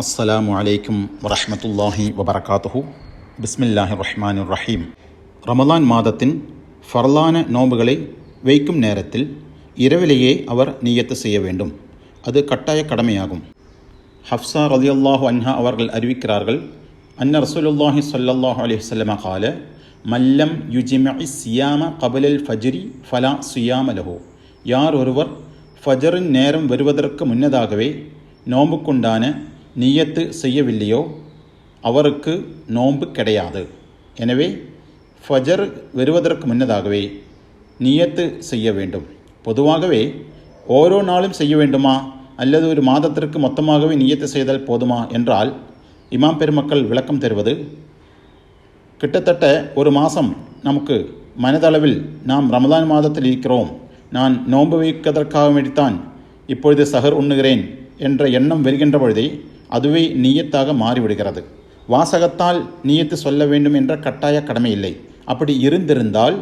അസ്സലാമു അലൈക്കും വറഹമത്തല്ലാഹി വബർക്കാത്തുഹു ബിസ്മില്ലാഹി റഹ്മാൻ റഹീം റമദാൻ മാദത്തിൻ ഫർലാന നോമ്പുകളെ വയ്ക്കും നേരത്തിൽ ഇരവിലയെ അവർ നീയത്ത് ചെയ്യ വേണ്ടും അത് കട്ടായ കടമയാകും. ഹഫ്സ റലിയല്ലാഹു അൻഹ അവർ അറിവിക്കാറുകൾ അന്ന റസൂലുല്ലാഹി സല്ലാഹു അലൈഹി സ്വലമ കാല മല്ലം യുജിമ സിയാമ കബലൽ ഫജിരി ഫല സുയാമലഹോ യാർ ഒരുവർ ഫജറിൻ നേരം വരുവതർക്ക് മുന്നതാകവേ നോമ്പുകൊണ്ടാണ് நியத்து செய்யவில்லையோ? அவருக்கு நோன்பு கிடையாது. எனவே ஃபஜர் வருவதற்கு முன்னதாகவே நியத்து செய்ய வேண்டும். பொதுவாகவே ஓரோ நாளும் செய்ய வேண்டுமா? அல்லது ஒரு மாதத்திற்கு மொத்தமாகவே நியத்து செய்தால் போதுமா? என்றால் இமாம் பெருமக்கள் விளக்கம் தருவது கிட்டத்தட்ட ஒரு மாதம் நமக்கு மனதளவில் நாம் ரமதான் மாதத்தில் இருக்கிறோம். நான் நோன்பு வைப்பதற்காக வேண்டித்தான் இப்பொழுது சஹர் உண்ணுகிறேன் என்ற எண்ணம் வருகின்ற பொழுதே அதுவே நீயத்தாக மாறிவிடுகிறது. வாசகத்தால் நீயத்து சொல்ல வேண்டும் என்ற கட்டாய கடமை இல்லை. அப்படி இருந்திருந்தால்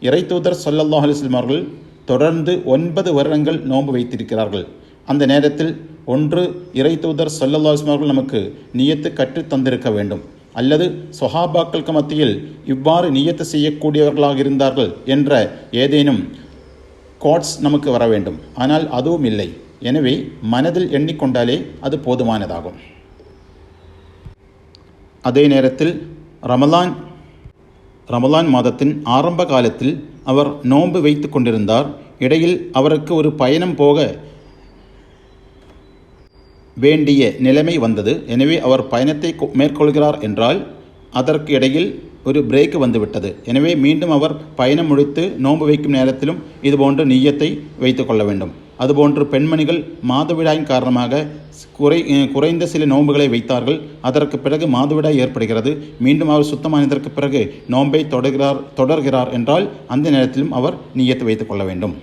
இறைத்தூதர் சொல்லல்லாஹ் அலிஸ்லம் அவர்கள் தொடர்ந்து ஒன்பது வருடங்கள் நோன்பு வைத்திருக்கிறார்கள். அந்த நேரத்தில் ஒன்று இறைத்தூதர் சொல்லல்லா அலிஸ்லம் அவர்கள் நமக்கு நியத்து கற்றுத் தந்திருக்க வேண்டும். அல்லது சொஹாபாக்களுக்கு மத்தியில் இவ்வாறு நியத்து செய்யக்கூடியவர்களாக இருந்தார்கள் என்ற ஏதேனும் கோட்ஸ் நமக்கு வர வேண்டும். ஆனால் அதுவும் இல்லை. எனவே மனதில் எண்ணிக்கொண்டாலே அது போதுமானதாகும். அதே நேரத்தில் ரமலான் ரமலான் மாதத்தின் ஆரம்ப காலத்தில் அவர் நோன்பு வைத்து கொண்டிருந்தார். இடையில் அவருக்கு ஒரு பயணம் போக வேண்டிய நிலைமை வந்தது. எனவே அவர் பயணத்தை மேற்கொள்கிறார் என்றால் அதற்கு இடையில் ஒரு பிரேக் வந்துவிட்டது. எனவே மீண்டும் அவர் பயணம் முடித்து நோன்பு வைக்கும் நேரத்திலும் இதுபோன்று நீயத்தை வைத்து கொள்ள வேண்டும். அதுபோன்று பெண்மணிகள் மாதவிடாயின் காரணமாக குறை குறைந்த சில நோன்புகளை வைத்தார்கள். அதற்கு பிறகு மாதவிடாய் ஏற்படுகிறது. மீண்டும் அவர் சுத்தமானதற்கு பிறகு நோன்பை தொடர்கிறார் தொடர்கிறார் என்றால் அந்த நேரத்திலும் அவர் நீயத்து வைத்துக் கொள்ள வேண்டும்.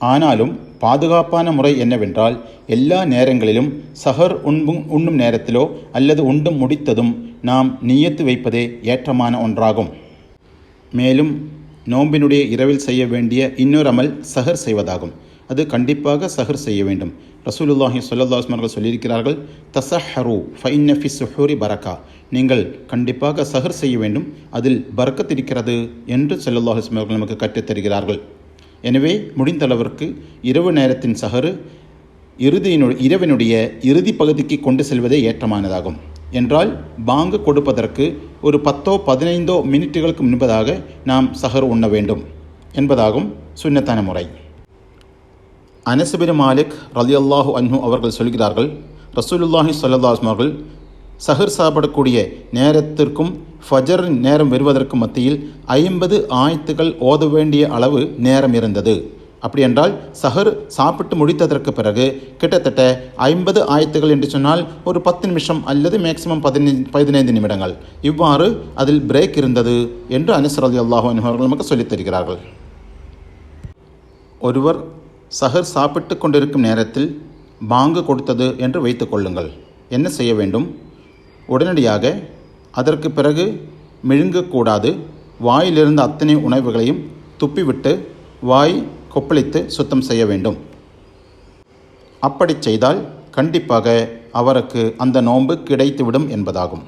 ஆனாலும் பாதுகாப்பான முறை என்னவென்றால் எல்லா நேரங்களிலும் சஹர் உண்பும் உண்ணும் நேரத்திலோ அல்லது உண்டும் முடித்ததும் நாம் நீயத்து வைப்பதே ஏற்றமான ஒன்றாகும். மேலும் நோம்பினுடைய இரவில் செய்ய வேண்டிய இன்னொரு அமல் சஹர் செய்வதாகும். அது கண்டிப்பாக சஹர் செய்ய வேண்டும். ரசூலுல்லாஹி சொல்லல்லாஸ்ம் அவர்கள் சொல்லியிருக்கிறார்கள் தசஹரு ஃபைன்னஃபி சுஹூரி பரக்கா. நீங்கள் கண்டிப்பாக சஹர் செய்ய வேண்டும். அதில் பறக்கத்திருக்கிறது என்று சொல்லல்லாஹிஸ்ம் அவர்கள் நமக்கு கற்றுத்தருகிறார்கள் எனவே முடிந்தளவிற்கு இரவு நேரத்தின் சஹரு இறுதியினு இரவினுடைய இறுதி பகுதிக்கு கொண்டு செல்வதே ஏற்றமானதாகும். என்றால் பாங்கு கொடுப்பதற்கு ஒரு பத்தோ பதினைந்தோ மினிட்டுகளுக்கு முன்பதாக நாம் சஹர் உண்ண வேண்டும் என்பதாகும் சுன்னத்தான முறை. அனசுபின் மாலிக் ரலியல்லாஹு அன்ஹு அவர்கள் சொல்கிறார்கள் ரசூலுல்லாஹி சொல்லல்லாஹ் அவர்கள் சஹர் சாப்பிடக்கூடிய நேரத்திற்கும் ஃபஜர் நேரம் வருவதற்கு மத்தியில் ஐம்பது ஆயத்துகள் ஓத வேண்டிய அளவு நேரம் இருந்தது. அப்படியென்றால் சஹர் சாப்பிட்டு முடித்ததற்கு பிறகு கிட்டத்தட்ட ஐம்பது ஆயத்துகள் என்று சொன்னால் ஒரு பத்து நிமிஷம் அல்லது மேக்சிமம் பதினைந்து பதினைந்து நிமிடங்கள். இவ்வாறு அதில் பிரேக் இருந்தது என்று அனுசர் அலி அல்லாஹு அவர்கள் நமக்கு சொல்லித் தருகிறார்கள். ஒருவர் சஹர் சாப்பிட்டு கொண்டிருக்கும் நேரத்தில் பாங்கு கொடுத்தது என்று வைத்துக் கொள்ளுங்கள். என்ன செய்ய வேண்டும்? உடனடியாக அதற்கு பிறகு மெழுங்கக்கூடாது. வாயிலிருந்த அத்தனை உணவுகளையும் துப்பிவிட்டு வாய் கொப்பளித்து சுத்தம் செய்ய வேண்டும். அப்படி செய்தால் கண்டிப்பாக அவருக்கு அந்த நோன்பு கிடைத்துவிடும் என்பதாகும்.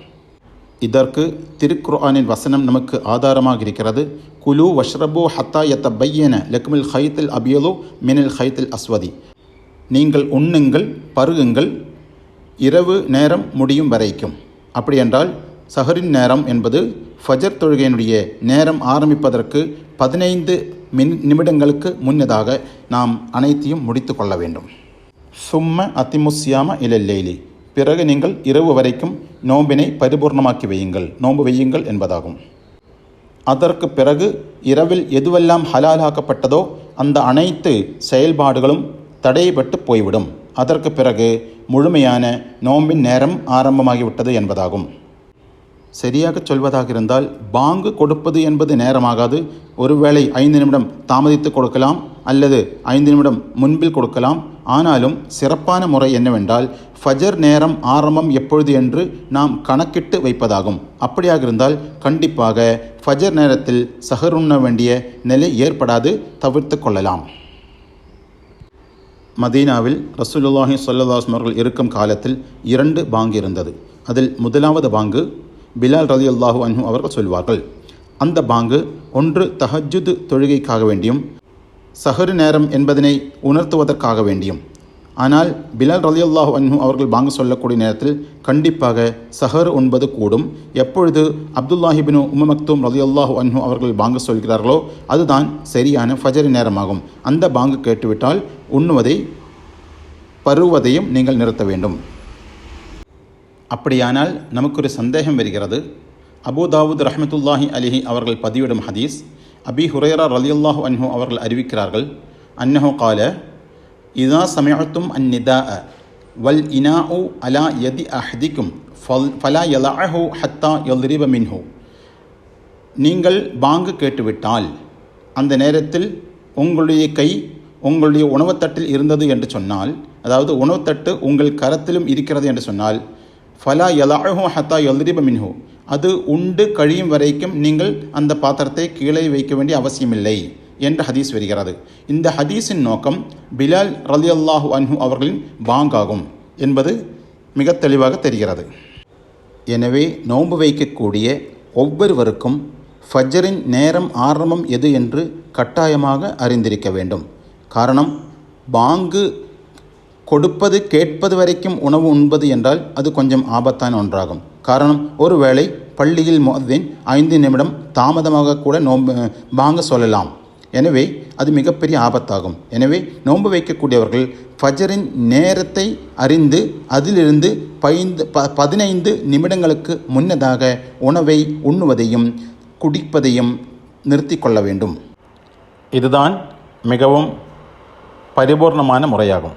இதற்கு திருக்குர்ஆனின் வசனம் நமக்கு ஆதாரமாக இருக்கிறது. குலு வஷ்ரபு ஹத்தா யத்த பையன லக்மில் ஹைத்தில் அபியலு மினில் ஹைத்தில் அஸ்வதி. நீங்கள் உண்ணுங்கள் பருகுங்கள் இரவு நேரம் முடியும் வரைக்கும். அப்படி என்றால் சஹரின் நேரம் என்பது ஃபஜர் தொழுகையினுடைய நேரம் ஆரம்பிப்பதற்கு பதினைந்து மின் நிமிடங்களுக்கு முன்னதாக நாம் அனைத்தையும் முடித்து கொள்ள வேண்டும். சும்ம அத்திமுசியாம இலல்லேலி. பிறகு நீங்கள் இரவு வரைக்கும் நோம்பினை பரிபூர்ணமாக்கி வையுங்கள். நோன்பு வையுங்கள் என்பதாகும். அதற்கு பிறகு இரவில் எதுவெல்லாம் ஹலாலாக்கப்பட்டதோ அந்த அனைத்து செயல்பாடுகளும் தடைபட்டு போய்விடும். அதற்கு பிறகு முழுமையான நோம்பின் நேரம் ஆரம்பமாகிவிட்டது என்பதாகும். சரியாக சொல்வதாக இருந்தால் பாங்கு கொடுப்பது என்பது நேரமாகாது. ஒருவேளை ஐந்து நிமிடம் தாமதித்து கொடுக்கலாம் அல்லது ஐந்து நிமிடம் முன்பில் கொடுக்கலாம். ஆனாலும் சிறப்பான முறை என்னவென்றால் ஃபஜர் நேரம் ஆரம்பம் எப்பொழுது என்று நாம் கணக்கிட்டு வைப்பதாகும். அப்படியாக இருந்தால் கண்டிப்பாக ஃபஜர் நேரத்தில் சஹருண்ண வேண்டிய நிலை ஏற்படாது தவிர்த்து கொள்ளலாம். மதீனாவில் ரசூலுல்லாஹி சொல்லதாஸ்மர்கள் அவர்கள் இருக்கும் காலத்தில் இரண்டு பாங்கு இருந்தது. அதில் முதலாவது பாங்கு பிலால் ரலியல்லாஹு அன்ஹு அவர்கள் சொல்வார்கள் அந்த பாங்கு ஒன்று தஹஜுது தொழுகைக்காக வேண்டியும் சஹரு நேரம் என்பதனை உணர்த்துவதற்காக வேண்டியும். ஆனால் பிலால் ரலியல்லாஹு அன்ஹு அவர்கள் பாங்கு சொல்லக்கூடிய நேரத்தில் கண்டிப்பாக சஹர் உண்பது கூடும். எப்பொழுது அப்துல்லாஹிபின் உமமக்தும் ரதி அல்லாஹு அன்ஹு அவர்கள் பாங்கு சொல்கிறார்களோ அதுதான் சரியான ஃபஜர் நேரமாகும். அந்த பாங்கு கேட்டுவிட்டால் உண்ணுவதை பருவதையும் நீங்கள் நிறுத்த வேண்டும். அப்படியானால் நமக்கு ஒரு சந்தேகம் வருகிறது. அபுதாவுத் ரஹமத்துல்லாஹி அலிஹி அவர்கள் பதிவிடும் ஹதீஸ் அபி ஹுரேரா ரலியுல்லாஹு அன்ஹு அவர்கள் அறிவிக்கிறார்கள். அன்னஹு கால இதா சமயத்தும் அந்நிதா வல் இனா உ அலா யதி அஹதிக்கும் ஃபல் ஃபலா யலாஹு ஹத்தா யல்ரிப மின்ஹு. நீங்கள் பாங்கு கேட்டுவிட்டால் அந்த நேரத்தில் உங்களுடைய கை உங்களுடைய உணவுத்தட்டில் இருந்தது என்று சொன்னால் அதாவது உணவுத்தட்டு உங்கள் கரத்திலும் இருக்கிறது என்று சொன்னால் ஃபலா யலாஹு ஹத்தா எல்ரிப மின்ஹு அது உண்டு கழியும் வரைக்கும் நீங்கள் அந்த பாத்திரத்தை கீழே வைக்க வேண்டிய அவசியமில்லை என்ற ஹதீஸ் வருகிறது இந்த ஹதீஸின் நோக்கம் பிலால் ரலி அல்லாஹு அன்ஹு அவர்களின் பாங்காகும் என்பது மிக தெளிவாக தெரிகிறது எனவே நோன்பு வைக்கக்கூடிய ஒவ்வொருவருக்கும் ஃபஜ்ரின் நேரம் ஆரம்பம் எது என்று கட்டாயமாக அறிந்திருக்க வேண்டும் காரணம் பாங்கு கொடுப்பது கேட்பது வரைக்கும் உணவு உண்பது என்றால் அது கொஞ்சம் ஆபத்தான ஒன்றாகும். காரணம் ஒருவேளை பள்ளியில் முஅத்தின் ஐந்து நிமிடம் தாமதமாக கூட நோம்பு வாங்க சொல்லலாம். எனவே அது மிகப்பெரிய ஆபத்தாகும். எனவே நோன்பு வைக்கக்கூடியவர்கள் ஃபஜரின் நேரத்தை அறிந்து அதிலிருந்து பைந்து ப பதினைந்து நிமிடங்களுக்கு முன்னதாக உணவை உண்ணுவதையும் குடிப்பதையும் நிறுத்தி கொள்ள வேண்டும். இதுதான் மிகவும் பரிபூர்ணமான முறையாகும்.